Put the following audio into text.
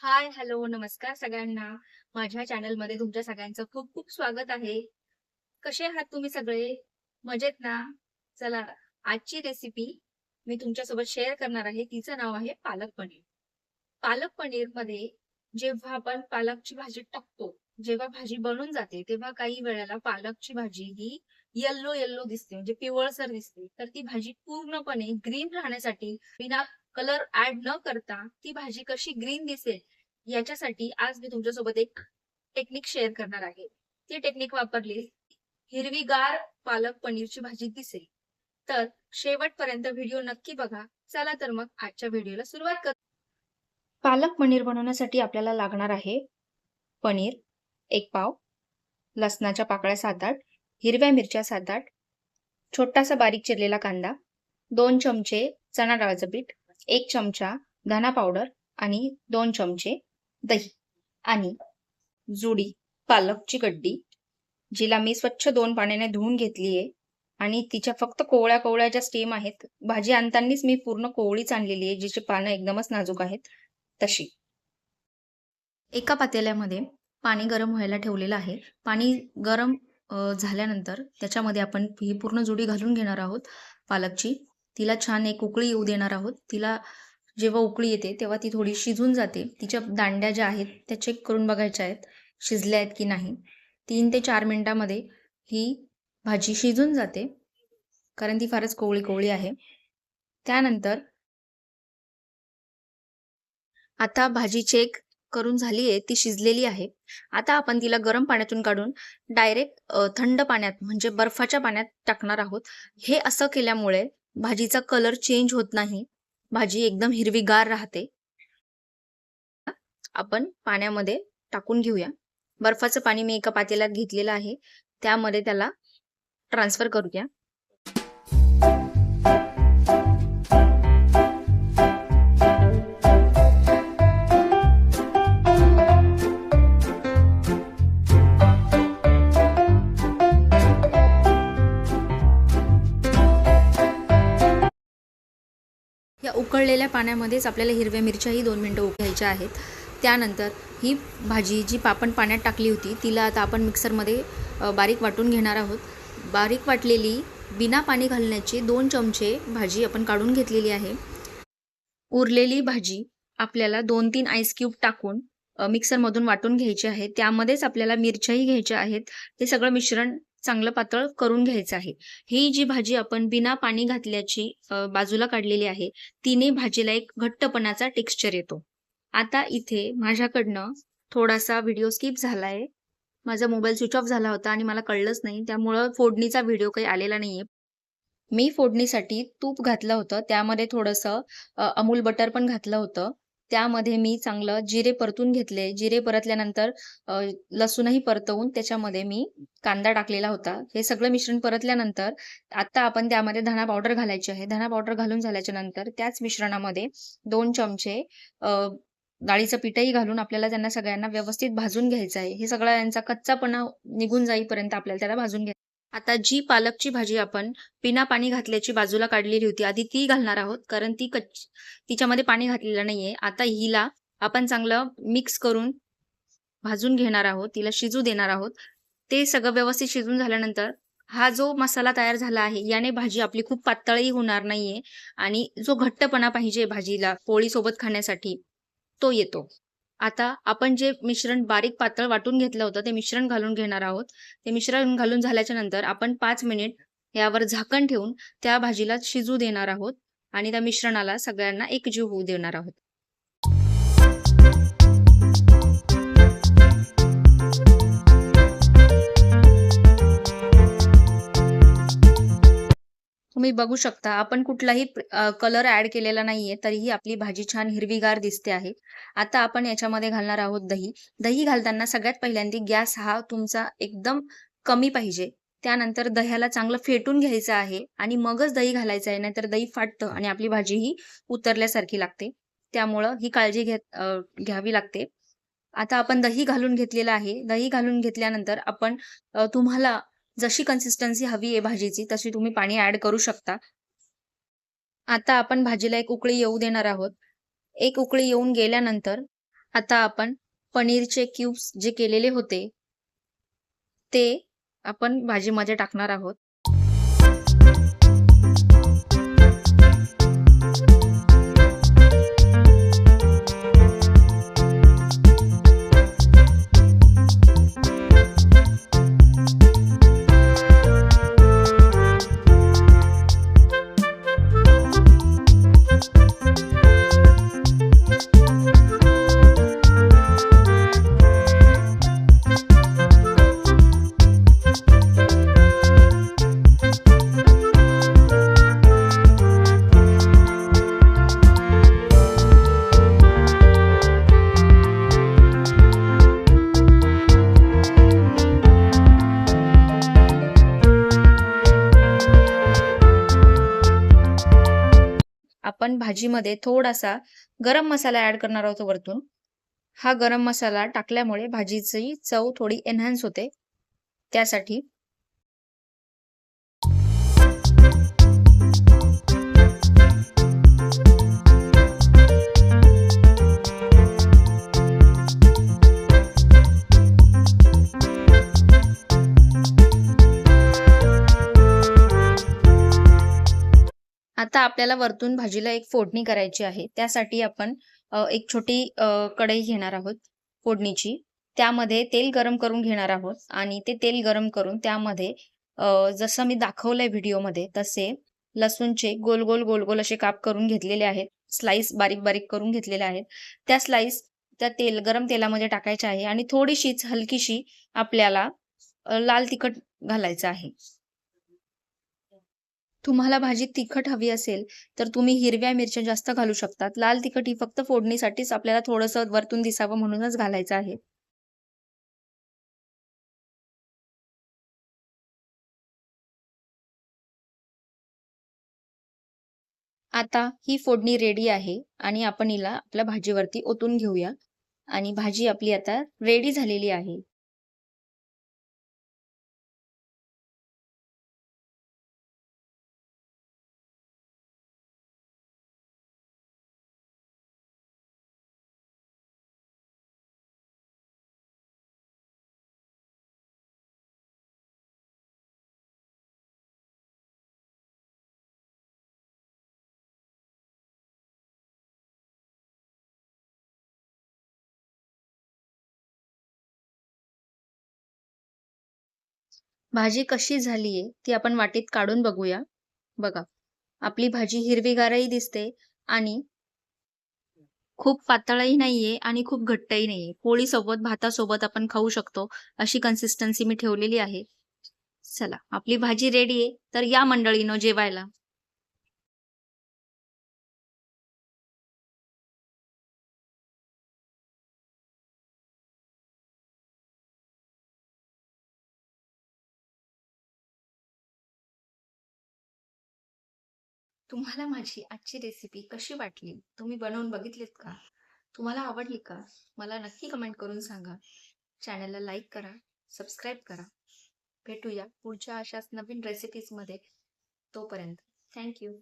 हाय, hello, नमस्कार सगळ्यांना. माझ्या चॅनलमध्ये तुमच्या सगळ्यांचं खूप खूप स्वागत आहे. कसे आहात तुम्ही सगळे? मजेत ना? चला, आजची रेसिपी मी तुमच्यासोबत शेअर करणार आहे. तिचं नाव आहे पालक पनीर. पालक पनीरमध्ये जेव्हा आपण पालकची भाजी टाकतो, जेव्हा भाजी बनून जाते, तेव्हा काही वेळेला पालकची भाजी ही येल्लो येल्लो दिसते, म्हणजे पिवळसर दिसते. तर ती भाजी पूर्णपणे ग्रीन राहण्यासाठी बिना कलर ऍड न करता ती भाजी कशी ग्रीन दिसेल याच्यासाठी आज मी तुमच्यासोबत एक टेक्निक शेअर करणार आहे. ती टेक्निक वापरली हिरवीगार पालक पनीरची भाजी दिसेल. तर शेवटपर्यंत व्हिडिओ नक्की बघा. चला तर मग आजच्या व्हिडिओला सुरुवात कर पालक पनीर बनवण्यासाठी आपल्याला लागणार आहे पनीर एक पाव, लसणाच्या पाकळ्या 7-8, हिरव्या मिरच्या 7-8, छोटासा बारीक चिरलेला कांदा, दोन चमचे चणा डाळाचं पीठ, एक चमचा धना पावडर आणि दोन चमचे दही आणि जुडी पालकची गड्डी जिला मी स्वच्छ दोन पाण्याने धुवून घेतली आहे आणि तिच्या फक्त कोवळ्या कोवळ्या ज्या स्टेम आहेत भाजी आणतानाच मी पूर्ण कोवळीच आणलेली आहे जिची पानं एकदमच नाजूक आहेत तशी. एका पातेल्यामध्ये पाणी गरम व्हायला ठेवलेलं आहे. पाणी गरम झाल्यानंतर त्याच्यामध्ये आपण ही पूर्ण जुडी घालून घेणार आहोत पालकची. तिला छान एक उकळी येऊ देणार आहोत. तिला जेव्हा उकळी येते तेव्हा ती थोडी शिजून जाते. तिच्या दांड्या ज्या आहेत त्या चेक करून बघायच्या आहेत शिजल्या आहेत की नाही. तीन ते चार मिनिटामध्ये ही भाजी शिजून जाते कारण ती फारच कोवळी कोवळी आहे. त्यानंतर आता भाजी चेक करून झाली आहे ती शिजलेली आहे. आता आपण तिला गरम पाण्यातून काढून डायरेक्ट थंड पाण्यात म्हणजे बर्फाच्या पाण्यात टाकणार आहोत. हे असं केल्यामुळे भाजीचा कलर चेंज होत नाही. भाजी एकदम हिरवीगार राहते. आपण पाण्यामध्ये टाकून घेऊया. बर्फाचं पाणी मी एका पातेल्यात घेतलेलं आहे. त्यामध्ये त्याला ट्रान्सफर करूया. या उकळलेल्या पाण्यामध्येच आपल्याला हिरव्या मिरच्याही दोन मिनटं उकळायच्या आहेत. त्यानंतर ही भाजी जी आपण पाण्यात टाकली होती तिला आता आपण मिक्सरमध्ये बारीक वाटून घेणार आहोत. बारीक वाटलेली बिना पाणी घालण्याची दोन चमचे भाजी आपण काढून घेतलेली आहे. उरलेली भाजी आपल्याला दोन तीन आईस क्यूब टाकून मिक्सरमधून वाटून घ्यायची आहे. त्यामध्येच आपल्याला मिरच्याही घ्यायच्या आहेत. हे सगळं मिश्रण चांगलं पातळ करून घ्यायचं आहे. ही जी भाजी आपण बिना पाणी घातल्याची बाजूला काढलेली आहे तिने भाजीला एक घट्टपणाचा टेक्स्चर येतो. आता इथे माझ्याकडनं थोडासा व्हिडिओ स्किप झालाय. माझा मोबाईल स्विच ऑफ झाला होता आणि मला कळलंच नाही त्यामुळं फोडणीचा व्हिडिओ काही आलेला नाहीये. मी फोडणीसाठी तूप घातलं होतं त्यामध्ये थोडंसं अमूल बटर पण घातलं होतं. त्यामध्ये मी चांगलं जिरे परतून घेतले. जिरे परतल्यानंतर लसूणही परतवून त्याच्यामध्ये मी कांदा टाकलेला होता. हे सगळं मिश्रण परतल्यानंतर आता आपण त्यामध्ये धना पावडर घालायची आहे. धना पावडर घालून झाल्याच्यानंतर त्याच मिश्रणामध्ये दोन चमचे अ, डाळीचं पिठही घालून आपल्याला त्यांना सगळ्यांना व्यवस्थित भाजून घ्यायचं आहे. हे सगळं यांचा कच्चापणा निघून जाईपर्यंत आपल्याला त्याला भाजून घ्यायचं आता जी पालकची भाजी आपण बिना पाणी घातल्याची बाजूला काढलेली होती आधी ती घालणार आहोत कारण ती कच्ची तिच्यामध्ये पाणी घातलेलं नाहीये. आता हिला आपण चांगलं मिक्स करून भाजून घेणार आहोत तिला शिजू देणार आहोत. ते सगळं व्यवस्थित शिजून झाल्यानंतर हा जो मसाला तयार झाला आहे याने भाजी आपली खूप पातळही होणार नाहीये आणि जो घट्टपणा पाहिजे भाजीला पोळी सोबत खाण्यासाठी तो येतो. आता आपण जे मिश्रण बारीक पातळ वाटून घेतलं होतं ते मिश्रण घालून घेणार आहोत. ते मिश्रण घालून झाल्याच्यानंतर आपण पाच मिनिट यावर झाकण ठेवून त्या भाजीला शिजू देणार आहोत आणि त्या मिश्रणाला सगळ्यांना एकजीव होऊ देणार आहोत. तुम्ही बघू शकता आपण कुठलाही कलर ऍड केलेला नाहीये तरीही आपली भाजी छान हिरवीगार दिसते आहे. आता आपण याच्यामध्ये घालणार आहोत दही. दही घालताना सगळ्यात पहिल्यांदा गॅस हा तुमचा एकदम कमी पाहिजे. त्यानंतर दह्याला चांगलं फेटून घ्यायचं आहे आणि मगच दही घालायचं आहे नाहीतर दही फाटतं आणि आपली भाजी ही उतरल्यासारखी लागते. त्यामुळं ही काळजी घेत घ्यावी लागते. आता आपण दही घालून घेतलेलं आहे. दही घालून घेतल्यानंतर आपण तुम्हाला जशी कन्सिस्टन्सी हवी आहे भाजीची तशी तुम्ही पाणी ऍड करू शकता. आता आपण भाजीला एक उकळी येऊ देणार आहोत. एक उकळी येऊन गेल्यानंतर आता आपण पनीरचे क्यूब्स जे केलेले होते ते आपण भाजीमध्ये टाकणार आहोत. भाजीमध्ये थोडासा गरम मसाला ऍड करणार आहोत वरतून. हा गरम मसाला टाकल्यामुळे भाजीची चव थोडी एन्हान्स होते. त्यासाठी आपल्याला वरतून भाजीला एक फोडणी करायची आहे. त्यासाठी आपण एक छोटी कढई घेणार आहोत फोडणीची. त्यामध्ये तेल गरम करून घेणार आहोत आणि ते तेल गरम करून त्यामध्ये जसं मी दाखवलंय व्हिडिओमध्ये तसे लसूणचे गोल गोल गोल गोल असे काप करून घेतलेले आहेत. स्लाइस बारीक बारीक करून घेतलेले आहेत. त्या स्लाइस त्या तेल गरम तेलामध्ये टाकायचे आहे आणि थोडीशीच हलकीशी आपल्याला लाल तिखट घालायचं आहे. तुम्हाला भाजी तिखट हवी असेल तर तुम्ही हिरव्या मिरच्या जास्त घालू शकतात. लाल तिखट ही फक्त फोडणीसाठीच आपल्याला थोडंसं वरतून दिसावं म्हणूनच घालायचं आहे. आता ही फोडणी रेडी आहे आणि आपण हिला आपल्या भाजीवरती ओतून घेऊया. आणि भाजी आपली आता रेडी झालेली आहे. भाजी कशी झालीये ती आपण वाटीत काढून बघूया. बघा आपली भाजी हिरवीगारही दिसते आणि खूप पातळही नाहीये आणि खूप घट्टही नाहीये. पोळी सोबत भातासोबत आपण खाऊ शकतो अशी कन्सिस्टन्सी मी ठेवलेली आहे. चला आपली भाजी रेडी आहे तर या मंडळीनं जेवायला. तुम्हाला माझी आजची रेसिपी कशी वाटली? तुम्ही बनवून बघितलीत का? तुम्हाला आवडली का? मला नक्की कमेंट करून सांगा. चॅनलला लाईक करा सबस्क्राईब करा. भेटूया पुढच्या अशाच नवीन रेसिपीजमध्ये तोपर्यंत थँक्यू